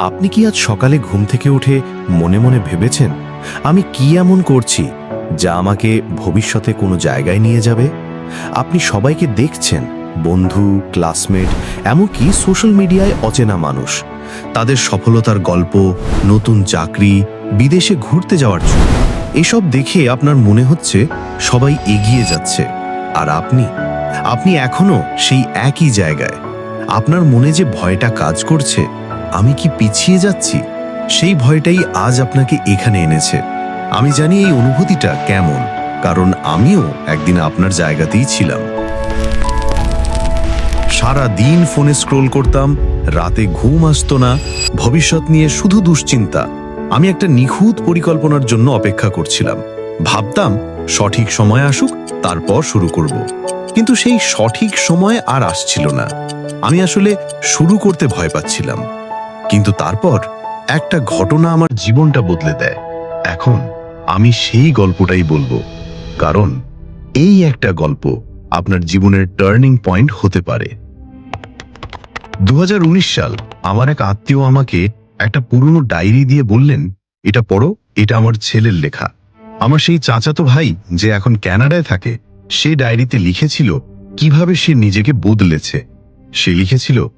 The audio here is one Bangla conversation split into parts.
আপনি কি আজ সকালে ঘুম থেকে উঠে মনে মনে ভেবেছেন, আমি কি এমন করছি যা আমাকে ভবিষ্যতে কোনো জায়গায় নিয়ে যাবে? আপনি সবাইকে দেখছেন, বন্ধু, ক্লাসমেট, এমনকি সোশ্যাল মিডিয়ায় অচেনা মানুষ। তাদের সফলতার গল্প, নতুন চাকরি, বিদেশে ঘুরতে যাওয়ার জন্য। এসব দেখে আপনার মনে হচ্ছে সবাই এগিয়ে যাচ্ছে। আর আপনি? আপনি এখনও সেই একই জায়গায়। আপনার মনে যে ভয়টা কাজ করছে আমি কি পিছিয়ে যাচ্ছি? সেই ভয়টাই আজ আপনাকে এখানে এনেছে। আমি জানি এই অনুভূতিটা কেমন, কারণ আমিও একদিন আপনার জায়গাতেই ছিলাম। সারা দিন ফোনে স্ক্রোল করতাম, রাতে ঘুম আসতো না, ভবিষ্যৎ নিয়ে শুধু দুশ্চিন্তা। আমি একটা নিখুঁত পরিকল্পনার জন্য অপেক্ষা করছিলাম। ভাবতাম, সঠিক সময় আসুক, তারপর শুরু করব। কিন্তু সেই সঠিক সময় আর আসছিল না। আমি আসলে শুরু করতে ভয় পাচ্ছিলাম। কিন্তু তারপর একটা ঘটনা আমার জীবনটা বদলে দেয়। এখন আমি সেই গল্পটাই বলব। কারণ এই একটা গল্প আপনার জীবনের টার্নিং পয়েন্ট হতে পারে। দু হাজার উনিশ সাল আমার এক আত্মীয় আমাকে একটা পুরনো ডায়েরি দিয়ে বললেন, এটা পড়ো, এটা আমার ছেলের লেখা। আমার সেই চাচাতো ভাই যে এখন ক্যানাডায় থাকে, সে ডায়েরিতে লিখেছিল কীভাবে সে নিজেকে বদলেছে। সে লিখেছিল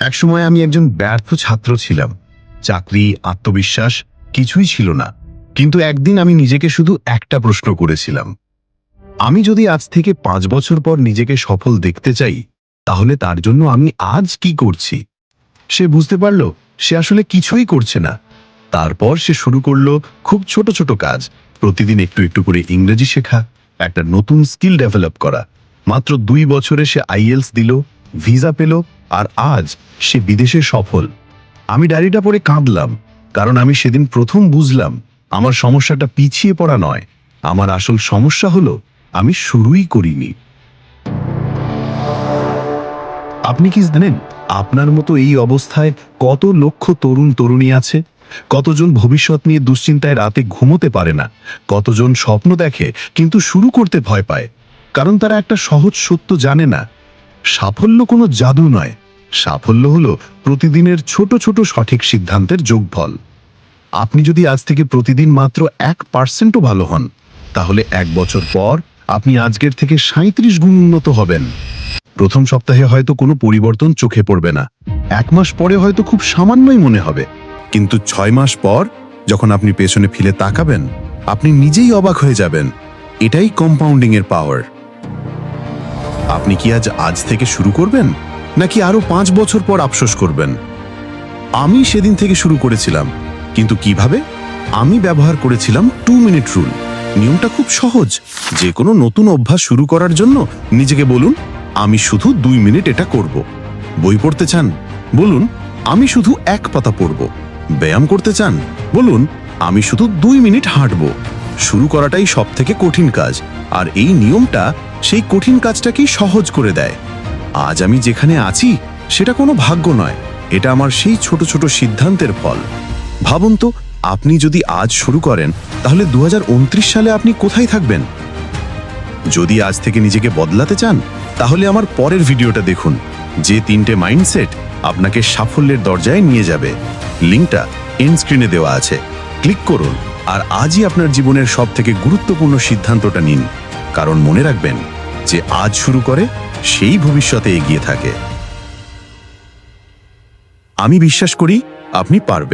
একসময় আমি একজন ব্যর্থ ছাত্র ছিলাম। চাকরি, আত্মবিশ্বাস কিছুই ছিল না। কিন্তু একদিন আমি নিজেকে শুধু একটা প্রশ্ন করেছিলাম। আমি যদি আজ থেকে পাঁচ বছর পর নিজেকে সফল দেখতে চাই, তাহলে তার জন্য আমি আজ কি করছি? সে বুঝতে পারল, সে আসলে কিছুই করছে না। তারপর সে শুরু করল খুব ছোট ছোট কাজ। প্রতিদিন একটু একটু করে ইংরেজি শেখা, একটা নতুন স্কিল ডেভেলপ করা। মাত্র দুই বছরে সে আইএলস দিল ভিসা পেল আর আজ সে বিদেশে সফল। আমি ডায়েরিটা পড়ে কাঁদলাম, কারণ আমি সেদিন প্রথম বুঝলাম আমার সমস্যাটা পিছিয়ে পড়া নয়। আমার আসল সমস্যা হলো আমি শুরুই করিনি। আপনি কি জানেন আপনার মতো এই অবস্থায় কত লক্ষ তরুণ তরুণী আছে? কতজন ভবিষ্যৎ নিয়ে দুশ্চিন্তায় রাতে ঘুমোতে পারে না? কতজন স্বপ্ন দেখে কিন্তু শুরু করতে ভয় পায়? কারণ তারা একটা সহজ সত্য জানে না সাফল্য কোনো জাদু নয়। সাফল্য হলো প্রতিদিনের ছোট ছোট সঠিক সিদ্ধান্তের যোগফল। আপনি যদি আজ থেকে প্রতিদিন মাত্র এক পার্সেন্টও ভালো হন, তাহলে এক বছর পর আপনি আজকের থেকে সাঁত্রিশ গুণ উন্নত হবেন। প্রথম সপ্তাহে হয়তো কোনো পরিবর্তন চোখে পড়বে না। এক মাস পরে হয়তো খুব সামান্যই মনে হবে। কিন্তু ছয় মাস পর যখন আপনি পেছনে ফিরে তাকাবেন, আপনি নিজেই অবাক হয়ে যাবেন। এটাই কম্পাউন্ডিংয়ের পাওয়ার আপনি কি আজ আজ থেকে শুরু করবেন? নাকি আরও পাঁচ বছর পর আফসোস করবেন? আমি সেদিন থেকে শুরু করেছিলাম, কিন্তু কীভাবে? আমি ব্যবহার করেছিলাম টু মিনিট রুল নিয়মটা খুব সহজ। যে কোনো নতুন অভ্যাস শুরু করার জন্য নিজেকে বলুন, আমি শুধু দুই মিনিট এটা করব। বই পড়তে চান? বলুন, আমি শুধু এক পাতা পড়ব। ব্যায়াম করতে চান? বলুন, আমি শুধু দুই মিনিট হাঁটব। শুরু করাটাই সব থেকে কঠিন কাজ। আর এই নিয়মটা সেই কঠিন কাজটাকেই সহজ করে দেয়। আজ আমি যেখানে আছি, সেটা কোনো ভাগ্য নয়। এটা আমার সেই ছোট ছোট সিদ্ধান্তের ফল। ভাবুন তো, আপনি যদি আজ শুরু করেন, তাহলে দু হাজার উনত্রিশ সালে আপনি কোথায় থাকবেন? যদি আজ থেকে নিজেকে বদলাতে চান, তাহলে আমার পরের ভিডিওটা দেখুন, যে তিনটে মাইন্ডসেট আপনাকে সাফল্যের দরজায় নিয়ে যাবে। লিঙ্কটা এন্ড স্ক্রিনে দেওয়া আছে। ক্লিক করুন, আর আজই আপনার জীবনের সব থেকে গুরুত্বপূর্ণ সিদ্ধান্তটা নিন। কারণ মনে রাখবেন যে আজ শুরু করে সেই ভবিষ্যতে এগিয়ে থাকে। আমি বিশ্বাস করি আপনি পারবেন।